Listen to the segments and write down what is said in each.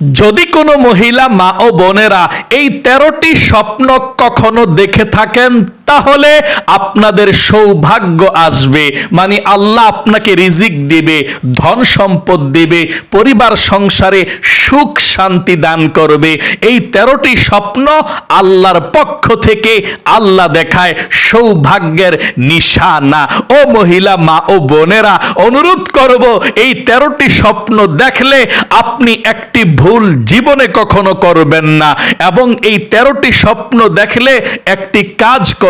যদি কোনো মহিলা মা ও বোনেরা এই তেরোটি স্বপ্ন কখনো দেখে থাকেন তাহলে আপনাদের সৌভাগ্য আসবে। মানে আল্লাহ আপনাকে রিজিক দিবে, ধন সম্পদ দিবে, পরিবার সংসারে সুখ শান্তি দান করবে। এই তেরোটি স্বপ্ন আল্লাহর পক্ষ থেকে আল্লাহ দেখায়, সৌভাগ্যের নিশানা। ও মহিলা, মা ও বোনেরা, অনুরোধ করব, এই তেরোটি স্বপ্ন দেখলে আপনি একটি ভুল জীবনে কখনো করবেন না। এবং এই তেরোটি স্বপ্ন দেখলে একটি কাজ করবেন।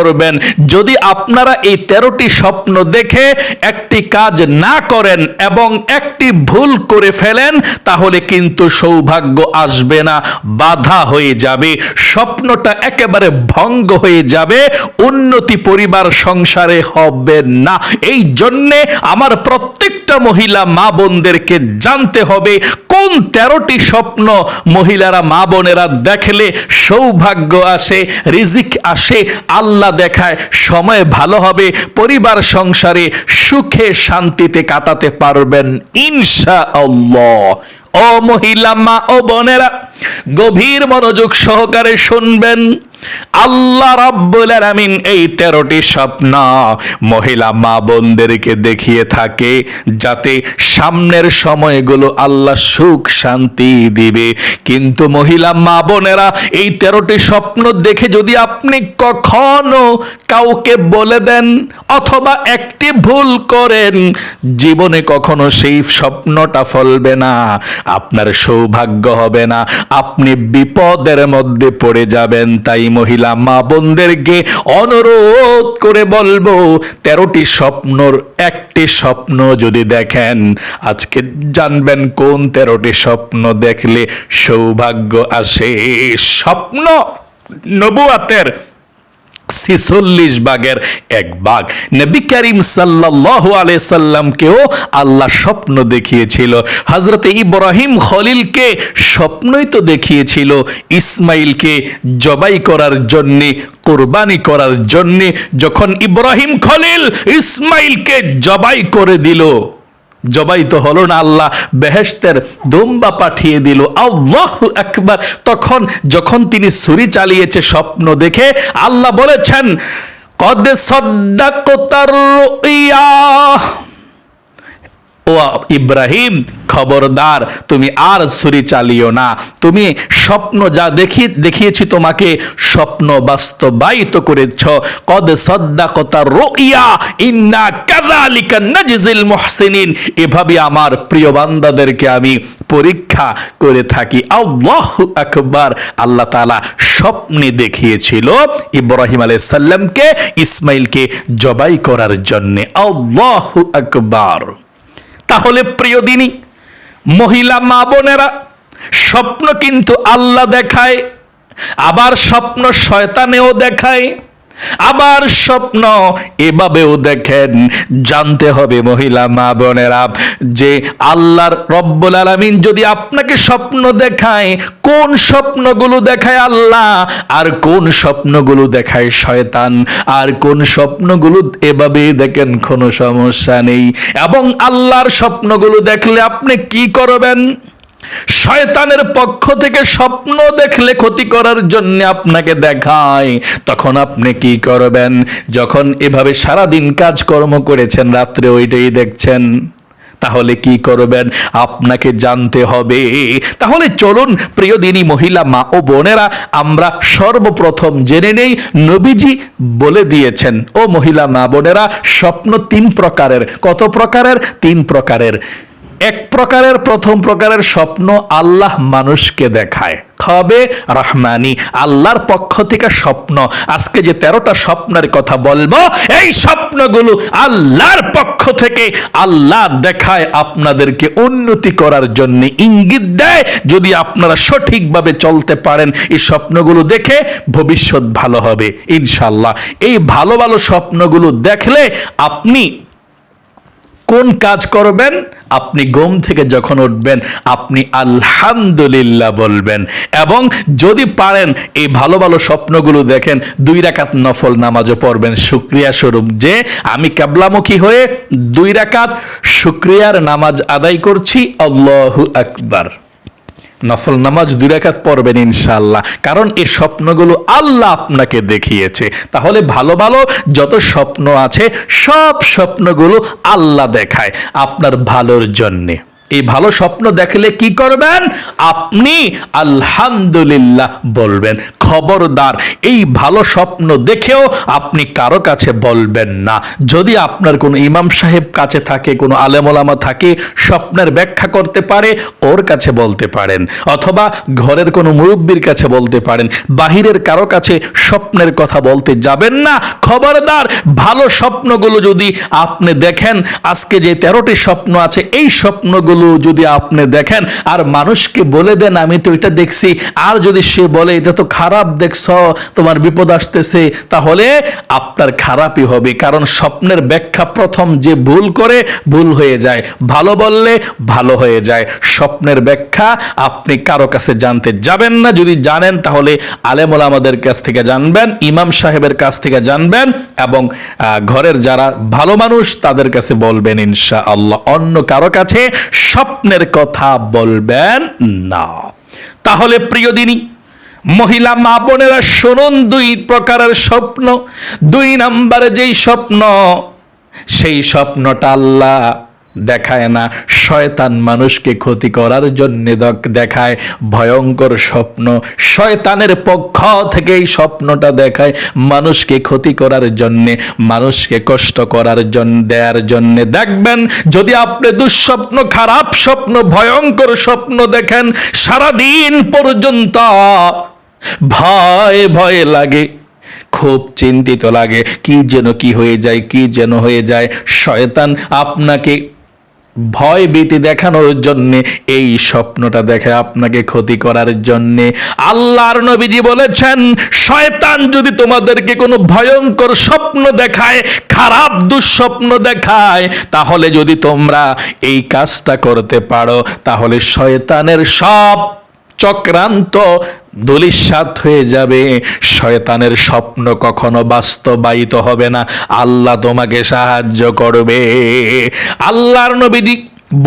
যদি আপনারা এই তেরোটি স্বপ্ন দেখে একটি কাজ না করেন এবং একটি ভুল করে ফেলেন, তাহলে কিন্তু সৌভাগ্য আসবে না, বাধা হয়ে যাবে। স্বপ্নটা একেবারে ভঙ্গ হয়ে যাবে, উন্নতি পরিবার সংসারে হবে না। এই জন্যে আমার প্রত্যেকটা মহিলা মা বোনদেরকে জানতে হবে, কোন তেরোটি স্বপ্ন মহিলারা মা বোনেরা দেখলে সৌভাগ্য আসে, রিজিক আসে, আল্লাহ দেখায়, সময় ভালো হবে, পরিবার সংসারে সুখে শান্তিতে কাটাতে পারবেন ইনশা আল্লাহ ও মহিলা মা ও বোনেরা, গভীর মনোযোগ সহকারে শুনবেন। আল্লাহ রাব্বুল আলামিন এই তেরোটি স্বপ্ন মহিলা মা বোনদেরকে দেখিয়ে থাকে যাতে সামনের সময়গুলো আল্লাহ সুখ শান্তি দিবে। কিন্তু মহিলা মা বোনেরা এই তেরোটি স্বপ্ন দেখে যদি আপনি কখনো কাউকে বলে দেন অথবা একটি ভুল করেন, জীবনে কখনো সেই স্বপ্নটা ফলবে না, আপনার সৌভাগ্য হবে না, আপনি বিপদের মধ্যে পড়ে যাবেন, তাই মহিলা মা বোনদেরকে অনুরোধ করে বলব, তেরোটি স্বপ্নর একটি স্বপ্ন যদি দেখেন, আজকে জানবেন কোন তেরোটি স্বপ্ন দেখলে সৌভাগ্য আসে। স্বপ্ন নবুয়াতের ছিচল্লিশ বাগের এক বাঘ। নবী করিম সাল্লাহ সাল্লামকেও আল্লাহ স্বপ্ন দেখিয়েছিল। হজরত ইব্রাহিম খলিলকে স্বপ্নই তো দেখিয়েছিল। ইসমাইলকে জবাই করার জন্যে, কোরবানি করার জন্যে যখন ইব্রাহিম খলিল ইসমাইলকে জবাই করে দিল। জবাই তো হলো না আল্লাহ বেহেস্তের দুম্বা পাঠিয়ে দিল। আল্লাহ একবার তখন যখন তিনি ছুরি চালিয়েছে স্বপ্ন দেখে আল্লাহ বলেছেন, কদে সদ্দাকতার রুইয়া। ও ইব্রাহিম, খবরদার, তুমি আর ছুরি চালিও না। তুমি স্বপ্ন যা দেখি দেখিয়েছি তোমাকে, স্বপ্ন বাস্তবায়িত করেছ। কদ সদ্দাকতা রুইয়া, ইন্না কাযালিকা নাজজিল মুহসিনিন। এভাবে আমার প্রিয় বান্দাদেরকে আমি পরীক্ষা করে থাকি। আল্লাহু আকবার। আল্লাহ তাআলা স্বপ্নে দেখিয়েছিল ইব্রাহিম আলাইহিস সালামকে, ইসমাইলকে জবাই করার জন্য। আল্লাহু আকবার। তাহলে প্রিয় দিনী মহিলা মা বোনেরা স্বপ্ন কিন্তু আল্লাহ দেখায় আবার স্বপ্ন শয়তানেও দেখায়। আবার স্বপ্ন এভাবেও দেখেন, জানতে হবে মহিলা মা বোনেরা, যে আল্লাহর রব্বুল আলামিন যদি আপনাকে স্বপ্ন দেখায়, কোন স্বপ্নগুলো দেখায় আল্লাহ, আর কোন স্বপ্নগুলো দেখায় শয়তান, আর কোন স্বপ্নগুলো এভাবে দেখেন, কোনো সমস্যা নেই। এবং আল্লাহর স্বপ্নগুলো দেখলে আপনি কি করবেন? শয়তানের পক্ষ থেকে স্বপ্ন দেখলে ক্ষতি করার জন্য আপনাকে দেখায় তখন আপনি কি করবেন? যখন এভাবে সারাদিন কাজকর্ম করেছেন, রাত্রে ওইটাই দেখছেন, তাহলে কি করবেন? আপনাকে জানতে হবে। তাহলে চলুন, প্রিয় দিনী মহিলা, মা ও বোনেরা, আমরা সর্বপ্রথম জেনে নেই, নবীজি বলে দিয়েছেন, ও মহিলা, মা বোনেরা, স্বপ্ন তিন প্রকারের। কত প্রকারের? তিন প্রকারের। এক প্রকারের, প্রথম প্রকারের স্বপ্ন আল্লাহ মানুষকে দেখায়। খবে রহমানি, আল্লাহর পক্ষ থেকে স্বপ্ন। আজকে যে তেরোটা স্বপ্নের কথা বলব, এই স্বপ্নগুলো আল্লাহর পক্ষ থেকে আল্লাহ দেখায় আপনাদেরকে উন্নতি করার জন্য ইঙ্গিত দেয়। যদি আপনারা সঠিকভাবে চলতে পারেন, এই স্বপ্নগুলো দেখে ভবিষ্যৎ ভালো হবে ইনশাল্লাহ এই ভালো ভালো স্বপ্নগুলো দেখলে আপনি কোন কাজ করবেন? আপনি ঘুম থেকে যখন উঠবেন, আপনি আলহামদুলিল্লাহ বলবেন। এবং যদি পারেন, এই ভালো ভালো স্বপ্নগুলো দেখেন, দুই রাকাত নফল নামাজও পড়বেন। শুক্রিয়া স্বরূপ যে আমি কেবলামুখী হয়ে দুই রাকাত শুক্রিয়ার নামাজ আদায় করছি। আল্লাহু আকবার। নফল নামাজ দুই রাকাত পড়বেন ইনশাল্লাহ কারণ এই স্বপ্নগুলো আল্লাহ আপনাকে দেখিয়েছে। তাহলে ভালো ভালো যত স্বপ্ন আছে, সব স্বপ্নগুলো আল্লাহ দেখায় আপনার ভালোর জন্যে। এই ভালো স্বপ্ন দেখলে কি করবেন? আপনি আলহামদুলিল্লাহ বলবেন। খবরদার, এই ভালো স্বপ্ন দেখেও আপনি কারও কাছে বলবেন না। যদি আপনার কোনো ইমাম সাহেব কাছে থাকে, কোনো আলেমোলামা থাকে, স্বপ্নের ব্যাখ্যা করতে পারে, ওর কাছে বলতে পারেন। অথবা ঘরের কোনো মুরব্বীর কাছে বলতে পারেন। বাহিরের কারও কাছে স্বপ্নের কথা বলতে যাবেন না। খবরদার, ভালো স্বপ্নগুলো যদি আপনি দেখেন, আজকে যে তেরোটি স্বপ্ন আছে, এই স্বপ্নগুলো যদি আপনি দেখেন, আর মানুষকে বলে দেন, আমি তো এটা দেখছি। আর যদি সে বলে, এটা তো খারাপ দেখছ, তোমার বিপদ আসতেছে, তাহলে আপনার খারাপই হবে। কারণ স্বপ্নের ব্যাখ্যা প্রথম যে ভুল করে, ভুল হয়ে যায়। ভালো বললে ভালো হয়ে যায়। স্বপ্নের ব্যাখ্যা আপনি কারও কাছে জানতে যাবেন না। যদি জানেন, তাহলে আলেমুল আমাদের কাছ থেকে জানবেন, ইমাম সাহেবের কাছ থেকে জানবেন এবং ঘরের যারা ভালো মানুষ, তাদের কাছে বলবেন ইনশা আল্লাহ অন্য কারও কাছে স্বপ্নের কথা বলবেন না। তাহলে প্রিয় দিনী, মহিলা মা বোনেরা শুনুন দুই প্রকারের স্বপ্ন। দুই নাম্বারে যেই স্বপ্ন, সেই স্বপ্নটা আল্লাহ দেখায় না। শয়তান মানুষকে ক্ষতি করার জন্য দেখায় ভয়ঙ্কর স্বপ্ন। শয়তানের পক্ষ থেকে এই স্বপ্নটা দেখায় মানুষকে ক্ষতি করার জন্য, মানুষকে কষ্ট করার জন্য দেওয়ার জন্য। দেখবেন, যদি আপনি দুঃস্বপ্ন, খারাপ স্বপ্ন, ভয়ঙ্কর স্বপ্ন দেখেন, সারাদিন পর্যন্ত ভয় ভয় লাগে। খুব চিন্তিত লাগে, কি যেন কি হয়ে যায়, কি যেন হয়ে যায়। শয়তান আপনাকে ভয় ভীতি দেখানোর জন্য, এই স্বপ্নটা দেখে আপনাকে ক্ষতি করার জন্য। আল্লাহর নবীজি বলেছেন, শয়তান যদি তোমাদেরকে কোনো ভয়ঙ্কর স্বপ্ন দেখায়, খারাপ দুঃস্বপ্ন দেখায়, তাহলে যদি তোমরা এই কাজটা করতে পারো, তাহলে শয়তানের সব চক্রান্ত দলিসাত হয়ে যাবে। শয়তানের স্বপ্ন কখনো বাস্তবায়িত হবে না। আল্লাহ তোমাকে সাহায্য করবে। আল্লাহর নবীজি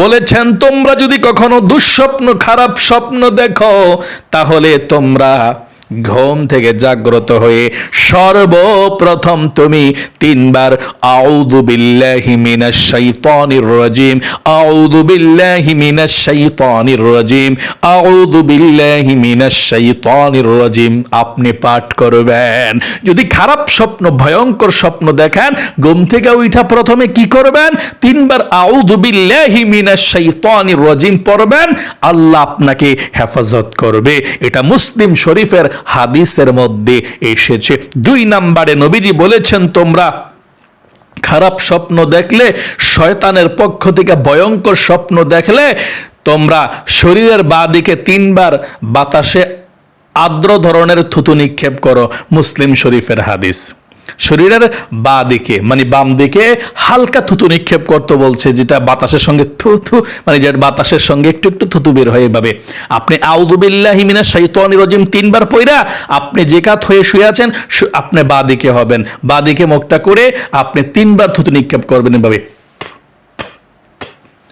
বলেছেন, তোমরা যদি কখনো দুঃস্বপ্ন, খারাপ স্বপ্ন দেখো, তাহলে তোমরা ঘুম থেকে জাগ্রত হয়ে সর্বপ্রথম তুমি তিনবার আউযু বিল্লাহি মিনাশ শাইতানির রাজিম, আউযু বিল্লাহি মিনাশ শাইতানির রাজিম, আউযু বিল্লাহি মিনাশ শাইতানির রাজিম। আপনি পাঠ করবেন। যদি খারাপ স্বপ্ন, ভয়ঙ্কর স্বপ্ন দেখেন, ঘুম থেকে উঠা প্রথমে কি করবেন? তিনবার আউযু বিল্লাহি মিনাশ শাইতানির রাজিম পড়বেন। আল্লাহ আপনাকে হেফাজত করবে। এটা মুসলিম শরীফের হাদিসের মধ্যে এসেছে। দুই নাম্বারে নবীজি বলেছেন, তোমরা খারাপ স্বপ্ন দেখলে, শয়তানের পক্ষ থেকে ভয়ঙ্কর স্বপ্ন দেখলে, তোমরা শরীরের বাঁ দিকে তিনবার বাতাসে আর্দ্র ধরনের থুতু নিক্ষেপ করো। মুসলিম শরীফের হাদিস। শরীরের বা দিকে মানে বাম দিকে হালকা থুতু নিক্ষেপ করতে বলছে, যেটা বাতাসের সঙ্গে থু থু মানে যেটা বাতাসের সঙ্গে একটু একটু থুতু বের হয় এভাবে। আপনি আউদুবিল্লাহ হিমিনা শাইতানির রাজিম তিনবার পইরা আপনি যে কাত হয়ে শুয়ে আছেন আপনি বা দিকে হবেন। বা দিকে মুখটা করে আপনি তিনবার থুতু নিক্ষেপ করবেন এভাবে।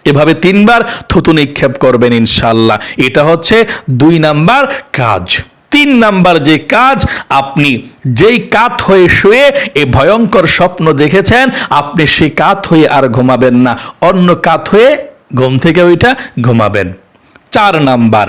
এভাবে তিনবার থুতু নিক্ষেপ করবেন ইনশাল্লাহ এটা হচ্ছে দুই নাম্বার কাজ। তিন নাম্বার যে কাজ, আপনি যেই কাত হয়ে শুয়ে এই ভয়ঙ্কর স্বপ্ন দেখেছেন, আপনি সেই কাত হয়ে আর ঘুমাবেন না। অন্য কাত হয়ে ঘুম থেকে ওইটা ঘুমাবেন। চার নাম্বার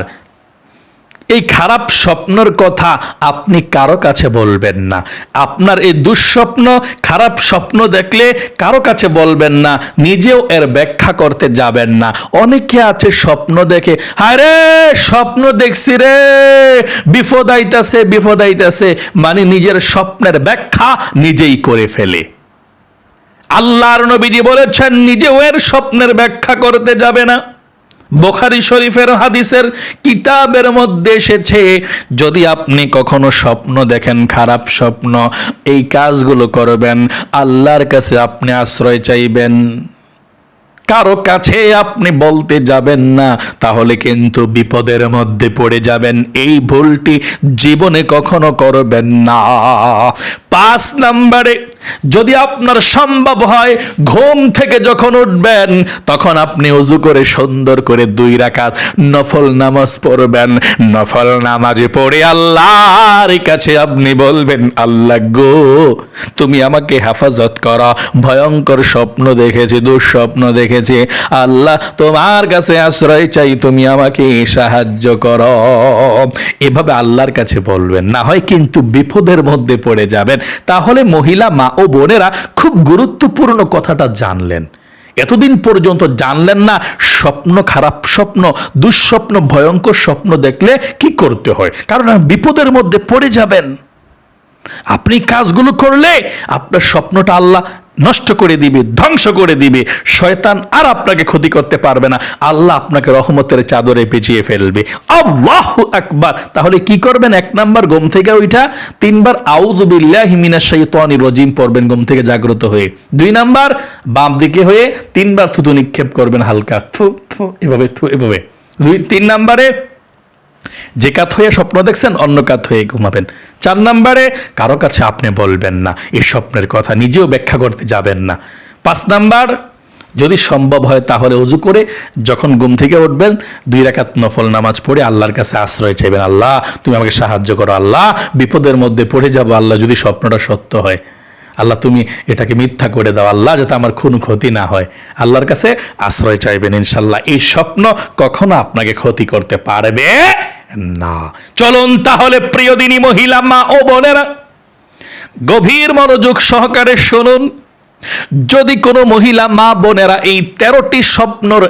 এই খারাপ স্বপ্নর কথা আপনি কারও কাছে বলবেন না। আপনার এই দুঃস্বপ্ন, খারাপ স্বপ্ন দেখলে কারও কাছে বলবেন না, নিজেও এর ব্যাখ্যা করতে যাবেন না। অনেকে আছে স্বপ্ন দেখে হায় রে স্বপ্ন দেখছি রে, বিপদ আইতাছে বিপদ আইতাছে। মানে নিজের স্বপ্নের ব্যাখ্যা নিজেই করে ফেলে। আল্লাহর নবীজি বলেছেন, নিজেও এর স্বপ্নের ব্যাখ্যা করতে যাবে না। বোখারি শরীফের হাদিসের কিতাবের মধ্যে এসেছে, যদি আপনি কখনো স্বপ্ন দেখেন, খারাপ স্বপ্ন, এই কাজগুলো করবেন, আল্লাহর কাছে আপনি আশ্রয় চাইবেন। কারও কাছে আপনি বলতে যাবেন না, তাহলে কিন্তু বিপদের মধ্যে পড়ে যাবেন। এই ভুলটি জীবনে কখনো করবেন না। পাঁচ নাম্বারে যদি আপনার সম্ভব হয়, ঘুম থেকে যখন উঠবেন, তখন আপনি অজু করে সুন্দর করে দুই রাকাত নফল নামাজ পড়বেন। নফল নামাজে পড়ে আল্লাহর কাছে আপনি বলবেন, আল্লাহ গো, তুমি আমাকে হেফাজত করো। ভয়ঙ্কর স্বপ্ন দেখেছি, দুঃস্বপ্ন দেখেছি। আল্লাহ, তোমার কাছে আশ্রয় চাই, তুমি আমাকে সাহায্য করো। এভাবে আল্লাহর কাছে বলবেন। না হয় কিন্তু বিপদের মধ্যে পড়ে যাবেন। তাহলে মহিলা মা ও বোনেরা খুব গুরুত্বপূর্ণ কথাটা জানলেন। এতদিন পর্যন্ত জানলেন না, স্বপ্ন খারাপ স্বপ্ন, দুঃস্বপ্ন, ভয়ঙ্কর স্বপ্ন দেখলে কি করতে হয়? কারণ বিপদের মধ্যে পড়ে যাবেন। আপনি কাজগুলো করলে আপনার স্বপ্নটা আল্লাহ নষ্ট করে দিবে, ধ্বংস করে দিবে। শয়তান আর আপনাকে ক্ষতি করতে পারবে না। আল্লাহ আপনাকে রহমতের চাদরে পেঁচিয়ে ফেলবে। আল্লাহ আকবার। তাহলে কি করবেন? এক নাম্বার ঘুম থেকে ওইটা তিনবার আউযুবিল্লাহি মিনাশ শাইতানির রজিম পড়বেন ঘুম থেকে জাগ্রত হয়ে। দুই নাম্বার, বাম দিকে হয়ে তিনবার থুতু নিক্ষেপ করবেন হালকা থু থু, এভাবে থু, এভাবে। দুই, তিন নাম্বারে যে কাত হয়ে স্বপ্ন দেখছেন, অন্য কাত হয়ে ঘুমাবেন। চার নাম্বারে, কারও কাছে আপনি বলবেন না এই স্বপ্নের কথা, নিজেও ব্যাখ্যা করতে যাবেন না। পাঁচ নাম্বার, যদি সম্ভব হয় তাহলে উজু করে যখন ঘুম থেকে উঠবেন, দুই রাকাত নফল নামাজ পড়ে আল্লাহর কাছে আশ্রয় চাইবেন। আল্লাহ, তুমি আমাকে সাহায্য করো। আল্লাহ, বিপদের মধ্যে পড়ে যাব। আল্লাহ, যদি স্বপ্নটা সত্য হয়, আল্লাহ, তুমি এটাকে মিথ্যা করে দাও। আল্লাহ, যাতে আমার কোনো ক্ষতি না হয়। আল্লাহর কাছে আশ্রয় চাইবেন ইনশাল্লাহ। এই স্বপ্ন কখনো আপনাকে ক্ষতি করতে পারবে না। চলুন তাহলে প্রিয় দিনী মহিলা মা ও বোনেরা, গভীর মনোযোগ সহকারে শুনুন। যদি কোনো মহিলা মা বোনেরা এই তেরোটি স্বপ্নর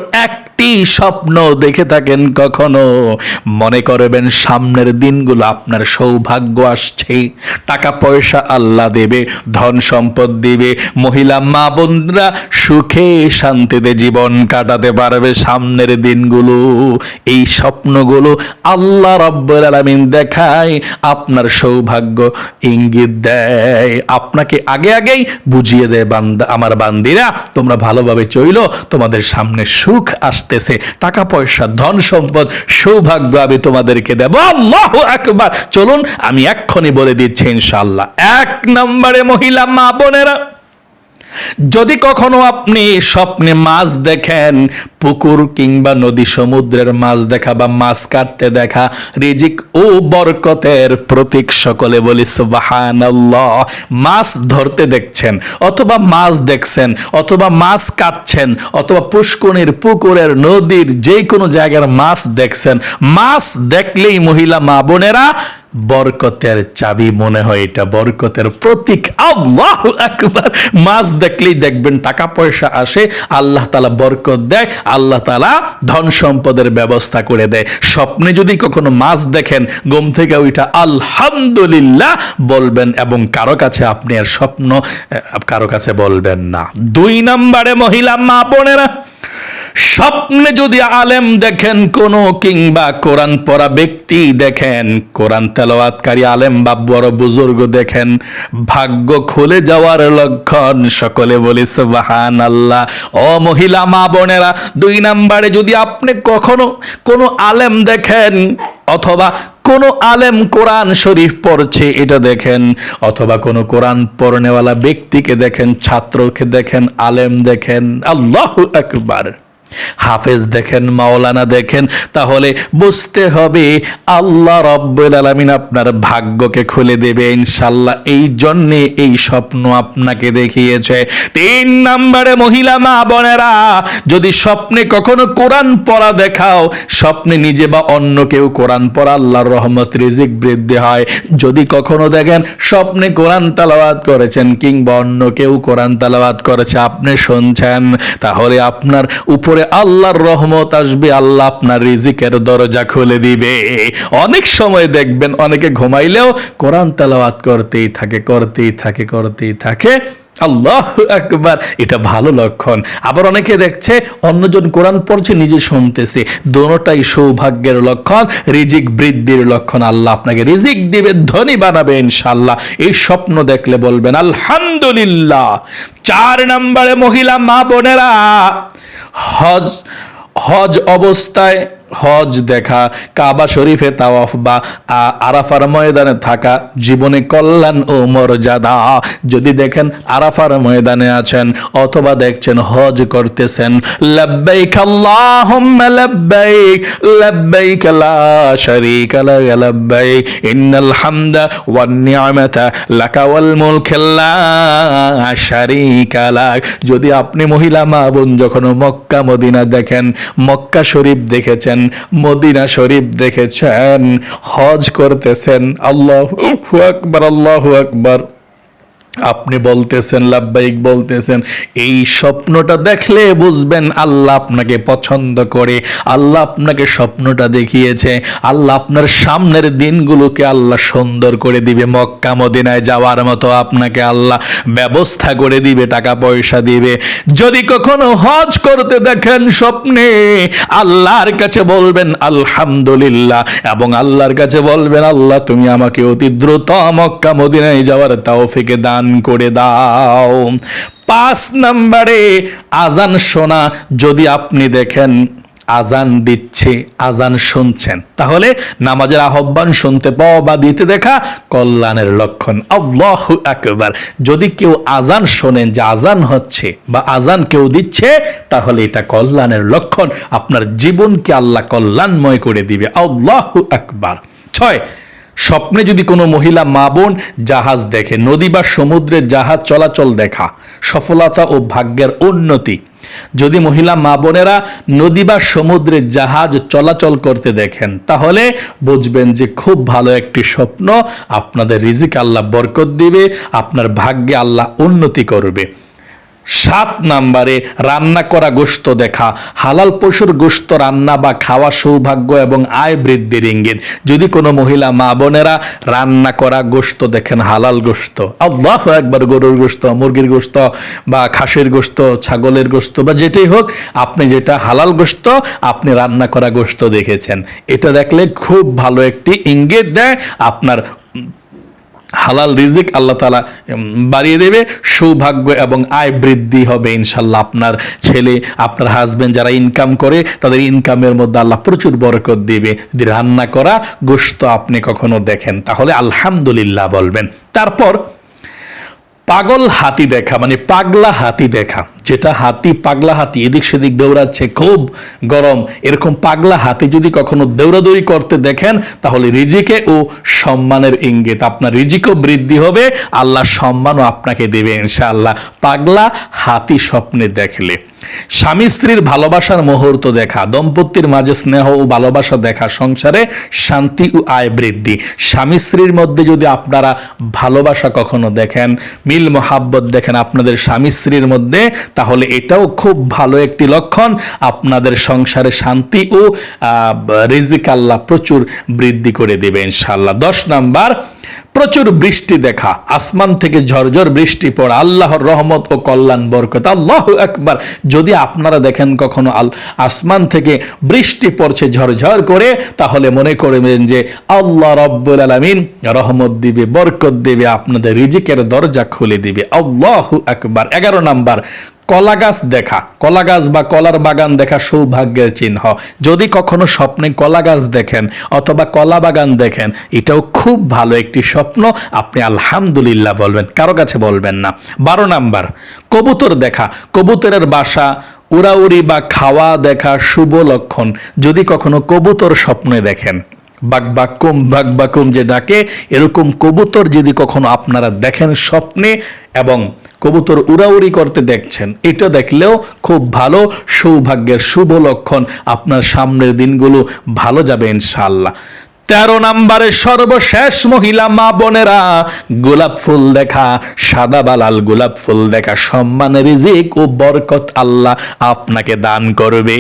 একটি স্বপ্ন দেখে থাকেন কখনো। মনে করবেন সামনের দিনগুলো আপনার সৌভাগ্য আসছে। টাকা পয়সা আল্লাহ দেবে, ধন সম্পদ দিবে। মহিলা মা বোনরা সুখে শান্তিতে জীবন কাটাতে পারবে সামনের দিনগুলো। এই স্বপ্নগুলো আল্লাহ রব্বুল আলামিন দেখায়, আপনার সৌভাগ্য ইঙ্গিত দেয়। আপনাকে আগে আগেই বুঝিয়ে দেয় বান্দা আমার বান্দিরা, তোমরা ভালোভাবে চইলো, তোমাদের সামনে সুখ আসতেছে। টাকা পয়সা, ধন সম্পদ, সৌভাগ্য আমি তোমাদেরকে দেব। আল্লাহ একবার চলুন, আমি এক্ষুনি বলে দিচ্ছি ইনশাল্লাহ এক নম্বরে মহিলা মা বোনেরা, যদি কখনো আপনি স্বপ্নে মাছ দেখেন পুকুর কিংবা নদী সমুদ্রের মাছ দেখা বা মাছ কাটতে দেখা, রিজিক ও বরকতের প্রতীক সকলে বলি সুবহানাল্লাহ। মাছ ধরতে দেখছেন, অথবা মাছ দেখছেন, অথবা মাছ কাটছেন, অথবা পুষ্কনির পুকুরের নদীর যে কোনো জায়গার মাছ দেখছেন। মাছ দেখলেই মহিলা মা বোনেরা বরকতের চাবি মনে হয়, এটা বরকতের প্রতীক। আল্লাহ আকবার। মাছ দেখলেই দেখবেন টাকা পয়সা আসে, আল্লাহ তালা বরকত দেয় আল্লাহ তালা ধন সম্পদের ব্যবস্থা করে দেয়। স্বপ্নে যদি কখনো মাছ দেখেন গম থেকে ওইটা আলহামদুলিল্লাহ বলবেন এবং কারও কাছে আপনি আর স্বপ্ন কারও কাছে বলবেন না। দুই নম্বরে মহিলা মা বোনেরা স্বপ্নে যদি আলেম দেখেন কোন কিংবা কোরআন পড়া ব্যক্তি দেখেন, কোরআন তেলাওয়াতকারী আলেম বা বড় বুজুর্গ দেখেন, ভাগ্য খুলে যাওয়ার লক্ষণ সকলে বলি সুবাহান আল্লাহ ও মহিলা, মা বোনেরা, দুই নাম্বারে যদি আপনি কখনো কোনো আলেম দেখেন অথবা কোন আলেম কোরআন শরীফ পড়ছে এটা দেখেন, অথবা কোন কোরআন পড়নেওয়ালা ব্যক্তিকে দেখেন, ছাত্রকে দেখেন, আলেম দেখেন, আল্লাহ আকবার। হাফেজ দেখেন, মাওলানা দেখেন, তাহলে বুঝতে হবে আল্লাহ রব্বুল আলামিন আপনার ভাগ্যকে খুলে দেবে ইনশাল্লাহ এই জন্যে এই স্বপ্ন আপনাকে দেখিয়েছে। তিন নম্বরে মহিলা মা বোনেরা, যদি স্বপ্নে কখনো কোরআন পড়া দেখাও, স্বপ্নে নিজে বা অন্য কেউ কোরআন পড়া, আল্লাহর রহমত, রিজিক বৃদ্ধি হয়। যদি কখনো দেখেন স্বপ্নে কোরআন তালাবাদ করেছেন, কিংবা অন্য কেউ কোরআন তালাবাদ করেছে, আপনি শুনছেন, তাহলে আপনার উপরে আল্লাহর রহমত আসবে, আল্লাহ আপনার রিজিকের দরজা খুলে দিবে। অনেক সময় দেখবেন অনেকে ঘুমাইলেও কোরআন তালাবাদ করতেই থাকে করতেই থাকে করতেই থাকে। আল্লাহ একবার এটা ভালো লক্ষণ। আবার অনেকে দেখছে অন্যজন কোরআন পড়ছে, নিজে শুনতেছে। দোনোটাই সৌভাগ্যের লক্ষণ, রিজিক বৃদ্ধির লক্ষণ। আল্লাহ আপনাকে রিজিক দিবে, ধনী বানাবে ইনশাল্লাহ এই স্বপ্ন দেখলে বলবেন, আলহামদুলিল্লাহ, চার নম্বরে মহিলা মা বোনেরা হজ হজ অবস্থায় হজ দেখা, কাবা শরীফে তাওয়াফ বা আরাফার ময়দানে থাকা, জীবনে কল্যাণ ও মর্যাদা। যদি দেখেন আরাফার ময়দানে আছেন অথবা দেখছেন হজ করতেছেন, লাব্বাইক আল্লাহুম্মা লাব্বাইক লাব্বাইক লা শারীকা লাক লাব্বাইক, ইন্নাল হামদা ওয়ান নি'মাতা লাকা ওয়াল মুলক লা শারীকা লাক। যদি আপনি মহিলা, মা বোন যখন মক্কা, মদিনা দেখেন, মক্কা শরীফ দেখেছেন মদিনা শরীফ দেখেছেন হজ করতেছেন আল্লাহ আকবার আল্লাহ আকবার। আপনি বলতেছেন, লাব্বাইক বলতেছেন, এই স্বপ্নটা দেখলে বুঝবেন আল্লাহ আপনাকে পছন্দ করে, আল্লাহ আপনাকে স্বপ্নটা দেখিয়েছে, আল্লাহ আপনার সামনের দিনগুলোকে আল্লাহ সুন্দর করে দিবে, মক্কা মদিনায় যাওয়ার মতো আপনাকে আল্লাহ ব্যবস্থা করে দিবে, টাকা পয়সা দিবে। যদি কখনো হজ করতে দেখেন স্বপ্নে, আল্লাহর কাছে বলবেন, আলহামদুলিল্লাহ। এবং আল্লাহর কাছে বলবেন, আল্লাহ, তুমি আমাকে অতি দ্রুত মক্কা মদিনায় যাওয়ার তাও তাওফিকে দান করে দাও। পাঁচ নম্বরে আজান শোনা, যদি আপনি দেখেন আজান দিচ্ছে, আজান শুনছেন, তাহলে নামাজের আহ্বান শুনতে পাওয়া বা দিতে দেখা কল্যাণের লক্ষণ। আল্লাহ আকবার। যদি কেউ আজান শোনেন যে আজান হচ্ছে বা আজান কেউ দিচ্ছে, তাহলে এটা কল্যাণের লক্ষণ। আপনার জীবনকে আল্লাহ কল্যাণময় করে দিবে। আল্লাহ আকবার। ছয় স্বপ্নে যদি কোনো মহিলা মা বোন জাহাজ দেখে, নদী বা সমুদ্রে জাহাজ চলাচল দেখা, সফলতা ও ভাগ্যের উন্নতি। যদি মহিলা মা বোনেরা নদী বা সমুদ্রে জাহাজ চলাচল করতে দেখেন, তাহলে বুঝবেন যে খুব ভালো একটি স্বপ্ন। আপনাদের রিজিক আল্লাহ বরকত দিবে, আপনার ভাগ্যে আল্লাহ উন্নতি করবে। সাত নাম্বারে রান্না করা গোস্ত দেখা। হালাল পশুর গোস্ত রান্না বা খাওয়া সৌভাগ্য এবং আয় বৃদ্ধির ইঙ্গিত যদি কোনো মহিলা মা বোনেরা রান্না করা গোশত দেখেন, হালাল গোস্ত আল্লাহ একবার গরুর গোস্ত মুরগির গোস্ত বা খাসির গোস্ত ছাগলের গোস্ত বা যেটাই হোক, আপনি যেটা হালাল গোস্ত আপনি রান্না করা গোস্ত দেখেছেন। এটা দেখলে খুব ভালো একটি ইঙ্গিত দেয় আপনার হালাল রিজিক আল্লাহ তালা বাড়িয়ে দেবে, সৌভাগ্য এবং আয় বৃদ্ধি হবে ইনশাল্লাহ আপনার ছেলে, আপনার হাজবেন্ড যারা ইনকাম করে, তাদের ইনকামের মধ্যে আল্লাহ প্রচুর বরকত দিবে। যদি রান্না করা গোস্ত আপনি কখনো দেখেন, তাহলে আলহামদুলিল্লাহ বলবেন। তারপর পাগল হাতি দেখা মানে পাগলা হাতি দেখা। যেটা হাতি, পাগলা হাতি, এদিক সেদিক দৌড়াচ্ছে, খুব গরম। এরকম পাগলা হাতি যদি কখনো দৌড়াদৌড়ি করতে দেখেন, তাহলে রিজিকে ও সম্মানের ইঙ্গিত। আপনার রিজিকও বৃদ্ধি হবে, আল্লাহ সম্মানও আপনাকে দেবে, ইনশাআল্লাহ। পাগলা হাতি স্বপ্নে দেখলে। স্বামী স্ত্রীর ভালোবাসার মুহূর্ত দেখা, দম্পতির মাঝে স্নেহ ও ভালোবাসা দেখা, সংসারে শান্তি ও আয় বৃদ্ধি। স্বামী স্ত্রীর মধ্যে যদি আপনারা ভালোবাসা কখনো দেখেন মিল মোহাব্বত দেখেন, আপনাদের স্বামী স্ত্রীর মধ্যে তাহলে এটাও খুব ভালো একটি লক্ষণ। আপনাদের সংসারে শান্তি ও রিজিক আল্লাহ প্রচুর বৃদ্ধি করে দেবে ইনশাল্লাহ দশ নাম্বার প্রচুর বৃষ্টি দেখা, আসমান থেকে ঝরঝর বৃষ্টি পড়া, আল্লাহর রহমত ও কল্যাণ, বরকত। আল্লাহ একবার যদি আপনারা দেখেন কখনো আল আসমান থেকে বৃষ্টি পড়ছে ঝরঝর করে, তাহলে মনে করবেন যে আল্লাহ রব্বুল আলমিন রহমত দিবে, বরকত দিবে, আপনাদের রিজিকের দরজা খুলে দিবে। আল্লাহ একবার এগারো নাম্বার, কলা গাছ দেখা। কলা গাছ বা কলার বাগান দেখা সৌভাগ্যের চিহ্ন। যদি কখনো স্বপ্নে কলা গাছ দেখেন অথবা কলা বাগান দেখেন, এটাও খুব ভালো একটি স্বপ্ন, আপনি আলহামদুলিল্লাহ বলবেন, কারও কাছে বলবেন না। বারো নাম্বার, কবুতর দেখা। কবুতরের বাসা, উড়াউড়ি বা খাওয়া দেখা শুভ লক্ষণ। যদি কখনো কবুতর স্বপ্নে দেখেন বাক বাকুম বাক বাকুম যে ডাকে, এরকম কবুতর যদি কখনো আপনারা দেখেন স্বপ্নে এবং কবুতর উড়াউড়ি করতে দেখছেন, এটা দেখলেও খুব ভালো, সৌভাগ্যের শুভ লক্ষণ। আপনার সামনের দিনগুলো ভালো যাবে ইনশাআল্লাহ। তেরো নাম্বারে সর্বশেষ মহিলা মা বোনেরা, গোলাপ ফুল দেখা, সাদা বালাল গোলাপ ফুল দেখা সম্মানের রিজিক ও বরকত আল্লাহ আপনাকে দান করবে।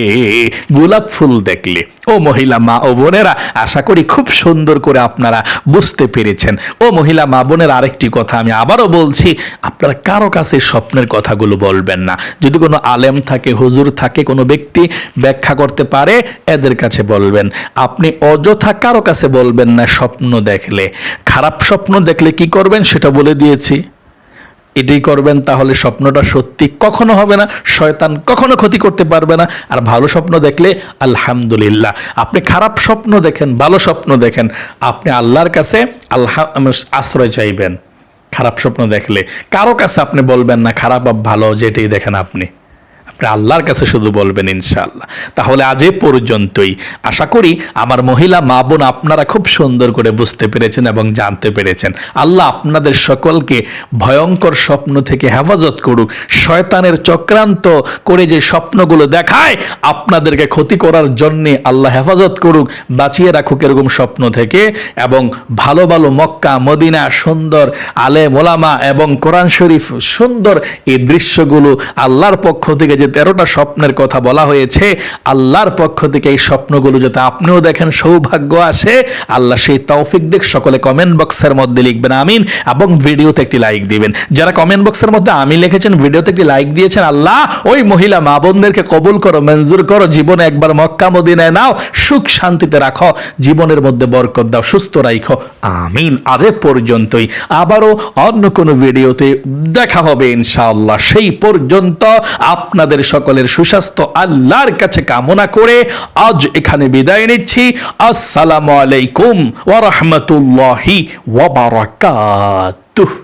গোলাপ ফুল দেখলে, ও মহিলা মা ও বোনেরা, আশা করি খুব সুন্দর করে আপনারা বুঝতে পেরেছেন। ও মহিলা মা বোনের আরেকটি কথা আমি আবারও বলছি, আপনারা কারও কাছে স্বপ্নের কথাগুলো বলবেন না। যদি কোনো আলেম থাকে, হুজুর থাকে, কোনো ব্যক্তি ব্যাখ্যা করতে পারে, এদের কাছে বলবেন। আপনি অযথা কারও কাছে বলবেন না, স্বপ্ন দেখলে। খারাপ স্বপ্ন দেখলে কি করবেন সেটা বলে দিয়েছি। এটাই করবেন তাহলে স্বপ্নটা সত্যি কখনো হবে না, শয়তান কখনো ক্ষতি করতে পারবে না। আর ভালো স্বপ্ন দেখলে, আলহামদুলিল্লাহ। আপনি খারাপ স্বপ্ন দেখেন, ভালো স্বপ্ন দেখেন, আপনি আল্লাহর কাছে আল্লাহ আশ্রয় চাইবেন। খারাপ স্বপ্ন দেখলে। কারও কাছে আপনি বলবেন না, খারাপ বা ভালো, যেটাই দেখেন আপনি। আপনি আল্লাহর কাছে শুধু বলবেন, ইনশাআল্লাহ। তাহলে আজ এ পর্যন্তই। আশা করি আমার মহিলা মা বোন আপনারা খুব সুন্দর করে বুঝতে পেরেছেন এবং জানতে পেরেছেন। আল্লাহ আপনাদের সকলকে ভয়ঙ্কর স্বপ্ন থেকে হেফাজত করুক। শয়তানের চক্রান্ত করে যে স্বপ্নগুলো দেখায়, আপনাদেরকে ক্ষতি করার জন্যে আল্লাহ হেফাজত করুক, বাঁচিয়ে রাখুক এরকম স্বপ্ন থেকে এবং ভালো ভালো মক্কা, মদিনা, সুন্দর আলে মোলামা এবং কোরআন শরীফ সুন্দর এই দৃশ্যগুলো আল্লাহর পক্ষ থেকে যে তেরোটা স্বপ্নের কথা বলা হয়েছে, আল্লাহর পক্ষ থেকে এই স্বপ্নগুলো যাতে আপনিও দেখেন, সৌভাগ্য আসে। আল্লাহ সেই তৌফিক দিক, সকলে কমেন্ট বক্সের মধ্যে লিখবেন, আমিন, এবং ভিডিওতে একটি লাইক দিবেন। যারা কমেন্ট বক্সের মধ্যে আমি লিখেছেন, ভিডিওতে একটি লাইক দিয়েছেন, আল্লাহ, ওই মহিলা মা বোনদেরকে কবুল করো, মঞ্জুর করো, জীবনে একবার মক্কা মদিনায় নাও, সুখ শান্তিতে রাখো, জীবনের মধ্যে বরকত দাও, সুস্থ রাখো আমিন। আজ পর্যন্তই। আবারও অন্য কোনো ভিডিওতে দেখা হবে, ইনশাআল্লাহ। সেই পর্যন্ত আপনাদের সকলের সুস্বাস্থ্য আল্লাহর কাছে কামনা করে আজ এখানে বিদায় নিচ্ছি। আসসালামু আলাইকুম ওয়া বারাকাতুহু।